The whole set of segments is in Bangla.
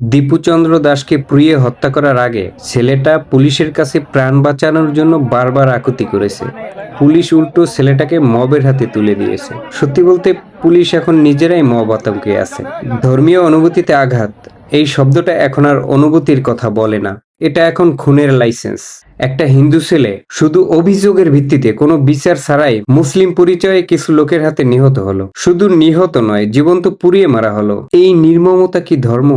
দীপুচন্দ্র দাসকে পুড়িয়ে হত্যা করার আগে ছেলেটা পুলিশের কাছে প্রাণ বাঁচানোর জন্য বারবার আকুতি করেছে। পুলিশ উল্টো ছেলেটাকে মবের হাতে তুলে দিয়েছে। সত্যি বলতে পুলিশ এখন নিজেরাই মব আতঙ্কে আছে। ধর্মীয় অনুভূতিতে আঘাত, এই শব্দটা এখন আর অনুভূতির কথা বলে না। এটা এখন খুনের লাইসেন্স। একটা হিন্দু ছেলে শুধু অভিযোগের ভিত্তিতে কোনো বিচার ছাড়াই মুসলিম পরিচয়ে কিছু লোকের হাতে নিহত হলো। শুধু নিহত নয়, জীবন্ত পুড়িয়ে মারা হলো। এই নির্মমতা কি ধর্ম?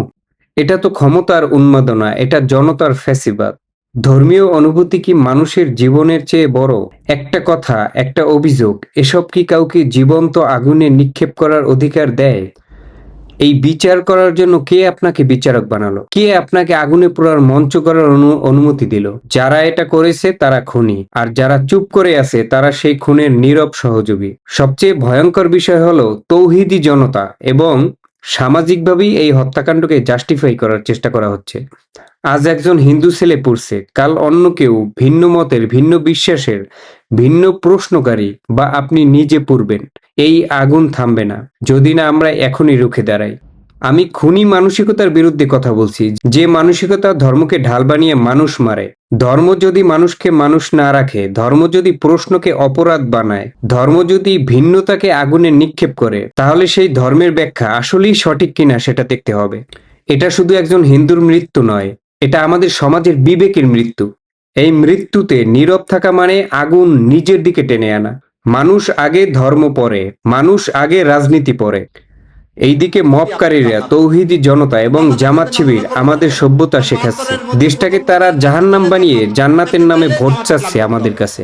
এটা তো ক্ষমতার উন্মাদনা, এটা জনতার ফ্যাসিবাদ। ধর্মীয় অনুভূতি কি মানুষের জীবনের চেয়ে বড়? একটা কথা, একটা অভিযোগ, এসব কি কাউকে জীবন্ত আগুনে নিক্ষেপ করার অধিকার দেয়? এই বিচার করার জন্য কে আপনাকে বিচারক বানালো? কে আপনাকে আগুনে পোড়ার মঞ্চ করার অনু- অনুমতি দিল? যারা এটা করেছে তারা খুনি, আর যারা চুপ করে আছে তারা সেই খুনের নীরব সহযোগী। সবচেয়ে ভয়ঙ্কর বিষয় হলো তৌহিদি জনতা এবং সামাজিকভাবেই এই হত্যাকাণ্ডকে জাস্টিফাই করার চেষ্টা করা হচ্ছে। আজ একজন হিন্দু ছেলে পড়ছে, কাল অন্য কেউ ভিন্ন মতের, ভিন্ন বিশ্বাসের, ভিন্ন প্রশ্নকারী বা আপনি নিজে পড়বেন, এই আগুন থামবে না, যদি না আমরা এখনই রুখে দাঁড়াই। আমি খুনি মানসিকতার বিরুদ্ধে কথা বলছি। যে মানসিকতা ধর্মকে ঢাল বানিয়ে মানুষ মারে, ধর্ম যদি মানুষকে মানুষ না রাখে, ধর্ম যদি প্রশ্নকে অপরাধ বানায়, ধর্ম যদি ভিন্নতাকে আগুনে নিক্ষেপ করে, তাহলে সেই ধর্মের ব্যাখ্যা আসলেই সঠিক কিনা সেটা দেখতে হবে। এটা শুধু একজন হিন্দুর মৃত্যু নয়, এটা আমাদের সমাজের বিবেকের মৃত্যু। এই মৃত্যুতে নীরব থাকা মানে আগুন নিজের দিকে টেনে আনা। মানুষ আগে ধর্ম পরে মানুষ আগে রাজনীতি পরে এইদিকে মপকারীরা তৌহিদি জনতা এবং জামাত শিবির আমাদের সভ্যতা শেখাচ্ছে। দেশটাকে তারা জাহান্নাম বানিয়ে জান্নাতের নামে ভোট চাচ্ছে আমাদের কাছে।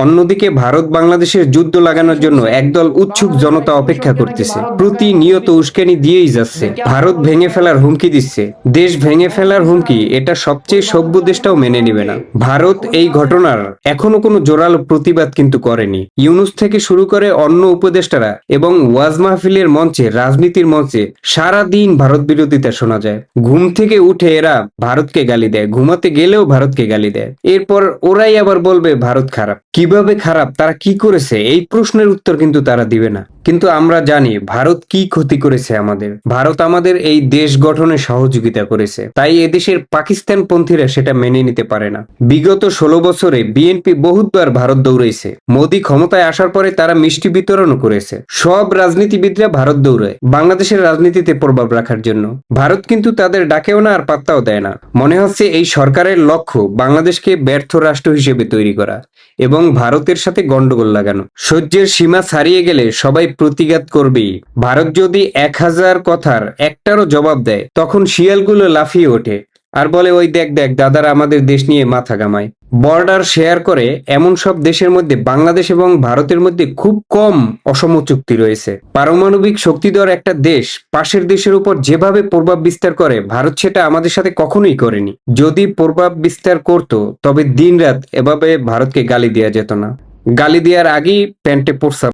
অন্যদিকে ভারত বাংলাদেশের যুদ্ধ লাগানোর জন্য একদল উৎসুক জনতা অপেক্ষা করতেছে। প্রতিনিয়ত উস্কানি দিয়েই যাচ্ছে। ভারত ভেঙে ফেলার হুমকি দিচ্ছে। দেশ ভেঙে ফেলার হুমকি, এটা সবচেয়ে সভ্য দেশটাও মেনে নেবে না। ভারত এই ঘটনার এখনও কোনো জোরালো প্রতিবাদ কিন্তু করেনি। ইউনুস থেকে শুরু করে অন্য উপদেষ্টারা এবং ওয়াজ মাহফিলের মঞ্চে, রাজনীতির মঞ্চে সারা দিন ভারত বিরোধিতা শোনা যায়। ঘুম থেকে উঠে এরা ভারতকে গালি দেয়। ঘুমাতে গেলেও ভারতকে গালি দেয়। এরপর ওরাই আবার বলবে, ভারত খারাপ। কীভাবে খারাপ, তারা কি করেছে? এই প্রশ্নের উত্তর কিন্তু তারা দিবে না। কিন্তু আমরা জানি, ভারত কি ক্ষতি করেছে আমাদের। ভারত আমাদের এই দেশ গঠনে সহযোগিতা করেছে। তাই এদেশের পাকিস্তান পন্থীরা সেটা মেনে নিতে পারে না। বিগত ষোলো বছরে বিএনপি বহুতবার ভারত দৌড়াইছে। মোদী ক্ষমতায় আসার পরে তারা মিষ্টি বিতরণও করেছে। সব রাজনীতিবিদরা ভারত দৌড়ায়। বাংলাদেশের রাজনীতিতে প্রভাব রাখার জন্য। ভারত কিন্তু তাদের ডাকেও না আর পাত্তাও দেয় না। মনে হচ্ছে এই সরকারের লক্ষ্য বাংলাদেশকে ব্যর্থ রাষ্ট্র হিসেবে তৈরি করা। এবং ভারতের সাথে গন্ডগোল লাগানো। সহ্যের সীমা ছাড়িয়ে গেলে সবাই প্রতিঘাত করবেই। ভারত যদি এক হাজার কথার একটারও জবাব দেয়, তখন শিয়ালগুলো লাফিয়ে ওঠে। আর বলে, ওই দেখ দেখ, দাদারা আমাদের দেশ নিয়ে মাথা গামায় বর্ডার শেয়ার করে এমন সব দেশের মধ্যে বাংলাদেশ এবং ভারতের মধ্যে খুব কম অসম চুক্তি রয়েছে। পারমাণবিক শক্তিধর একটা দেশ পাশের দেশের উপর যেভাবে প্রভাব বিস্তার করে, ভারত সেটা আমাদের সাথে কখনোই করেনি। যদি প্রভাব বিস্তার করত, তবে দিনরাত এভাবে ভারতকে গালি দেওয়া যেত না। গালি দেওয়ার আগেই প্যান্টে প্রস্তাব